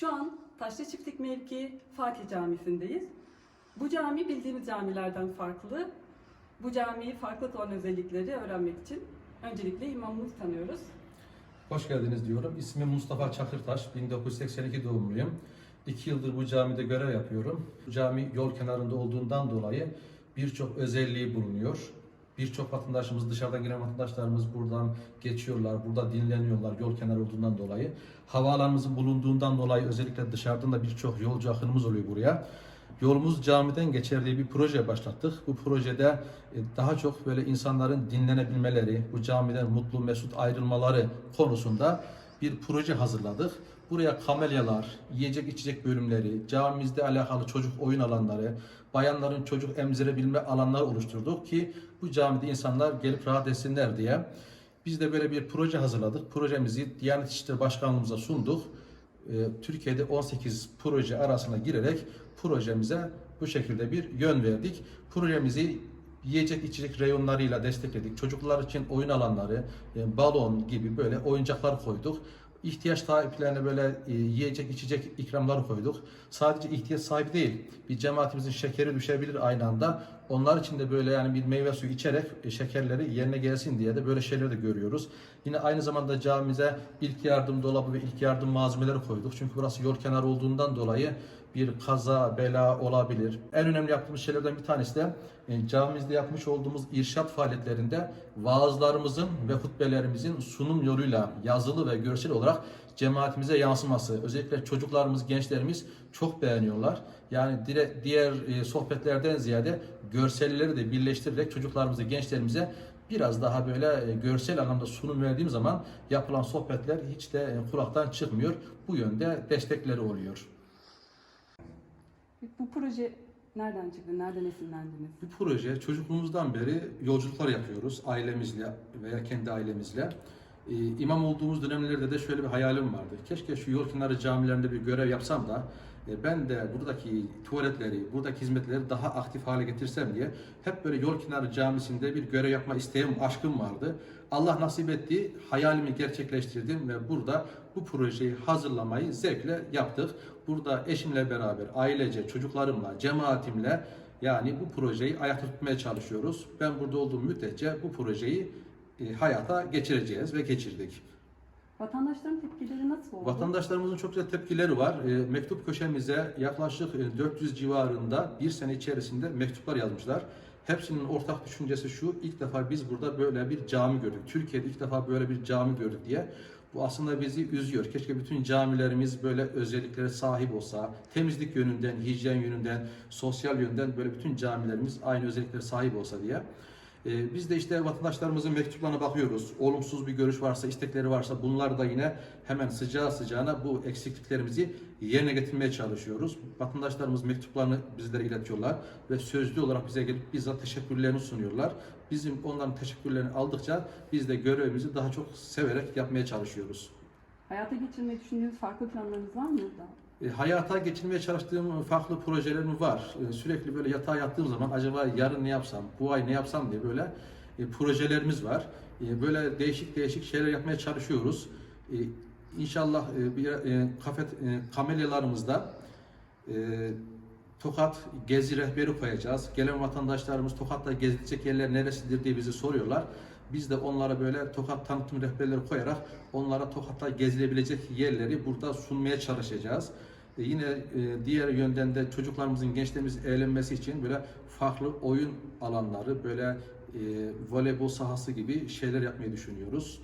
Şu an Taşlı Çiftlik mevki Fatih Camisi'ndeyiz. Bu cami bildiğimiz camilerden farklı. Bu camiyi farklı olan özellikleri öğrenmek için öncelikle imamımızı tanıyoruz. Hoş geldiniz diyorum. İsmim Mustafa Çakırtaş. 1982 doğumluyum. İki yıldır bu camide görev yapıyorum. Bu cami yol kenarında olduğundan dolayı birçok özelliği bulunuyor. Birçok vatandaşımız, dışarıdan gelen vatandaşlarımız buradan geçiyorlar, burada dinleniyorlar yol kenarı olduğundan dolayı. Havaalanımızın bulunduğundan dolayı özellikle dışarıdan da birçok yolcu akınımız oluyor buraya. Yolumuz camiden geçer diye bir proje başlattık. Bu projede e, daha çok böyle insanların dinlenebilmeleri, bu camiden mutlu mesut ayrılmaları konusunda bir proje hazırladık. Buraya kamelyalar, yiyecek içecek bölümleri, camimizde alakalı çocuk oyun alanları, bayanların çocuk emzirebilme alanları oluşturduk ki bu camide insanlar gelip rahat etsinler diye. Biz de böyle bir proje hazırladık. Projemizi Diyanet İşleri Başkanlığımıza sunduk. Ee, Türkiye'de 18 proje arasına girerek projemize bu şekilde bir yön verdik. Projemizi yiyecek içecek reyonlarıyla destekledik. Çocuklar için oyun alanları, e, balon gibi böyle oyuncaklar koyduk. İhtiyaç sahiplerine böyle e, yiyecek içecek ikramlar koyduk. Sadece ihtiyaç sahibi değil, bir cemaatimizin şekeri düşebilir aynı anda. Onlar için de böyle yani bir meyve suyu içerek e, şekerleri yerine gelsin diye de böyle şeyler de görüyoruz. Yine aynı zamanda camimize ilk yardım dolabı ve ilk yardım malzemeleri koyduk. Çünkü burası yol kenarı olduğundan dolayı bir kaza, bela olabilir. En önemli yaptığımız şeylerden bir tanesi de e, camimizde yapmış olduğumuz irşat faaliyetlerinde vaazlarımızın ve hutbelerimizin sunum yoluyla yazılı ve görsel olarak cemaatimize yansıması. Özellikle çocuklarımız, gençlerimiz çok beğeniyorlar. Yani dire, diğer e, sohbetlerden ziyade görselleri de birleştirerek çocuklarımıza, gençlerimize biraz daha böyle e, görsel anlamda sunum verdiğim zaman yapılan sohbetler hiç de e, kulaktan çıkmıyor. Bu yönde destekleri oluyor. Bu proje nereden çıktı, nereden esinlendiniz? Bu proje çocukluğumuzdan beri yolculuklar yapıyoruz ailemizle veya kendi ailemizle. Ee, imam olduğumuz dönemlerde de şöyle bir hayalim vardı. Keşke şu yol kenarı camilerinde bir görev yapsam da e, ben de buradaki tuvaletleri, buradaki hizmetleri daha aktif hale getirsem diye hep böyle yol kenarı camisinde bir görev yapma isteğim, aşkım vardı. Allah nasip etti, hayalimi gerçekleştirdim ve burada bu projeyi hazırlamayı zevkle yaptık. Burada eşimle beraber, ailece, çocuklarımla, cemaatimle yani bu projeyi ayakta tutmaya çalışıyoruz. Ben burada olduğum müddetçe bu projeyi e, hayata geçireceğiz ve geçirdik. Vatandaşların tepkileri nasıl oldu? Vatandaşlarımızın çok güzel tepkileri var. E, mektup köşemize yaklaşık e, 400 civarında bir sene içerisinde mektuplar yazmışlar. Hepsinin ortak düşüncesi şu, ilk defa biz burada böyle bir cami gördük. Türkiye'de ilk defa böyle bir cami gördük diye. Bu aslında bizi üzüyor. Keşke bütün camilerimiz böyle özelliklere sahip olsa, temizlik yönünden, hijyen yönünden, sosyal yönden böyle bütün camilerimiz aynı özelliklere sahip olsa diye. Ee, Biz de işte vatandaşlarımızın mektuplarına bakıyoruz. Olumsuz bir görüş varsa, istekleri varsa bunlar da yine hemen sıcağı sıcağına bu eksikliklerimizi yerine getirmeye çalışıyoruz. Vatandaşlarımız mektuplarını bizlere iletiyorlar ve sözlü olarak bize gelip bizzat teşekkürlerini sunuyorlar. Bizim onların teşekkürlerini aldıkça biz de görevimizi daha çok severek yapmaya çalışıyoruz. Hayata geçirmeyi düşündüğünüz farklı planlarınız var mı burada? E, hayata geçirmeye çalıştığım farklı projelerim var. E, sürekli böyle yatağa yattığım zaman acaba yarın ne yapsam, bu ay ne yapsam diye böyle e, projelerimiz var. Böyle değişik değişik şeyler yapmaya çalışıyoruz. İnşallah bir kafe e, kamelyalarımızda Tokat gezi rehberi koyacağız. Gelen vatandaşlarımız Tokat'ta gezilecek yerler neresidir diye bizi soruyorlar. Biz de onlara böyle Tokat tanıtım rehberleri koyarak onlara Tokat'ta gezilebilecek yerleri burada sunmaya çalışacağız. E, yine e, diğer yönden de çocuklarımızın, gençlerimizin eğlenmesi için böyle farklı oyun alanları, böyle e, voleybol sahası gibi şeyler yapmayı düşünüyoruz.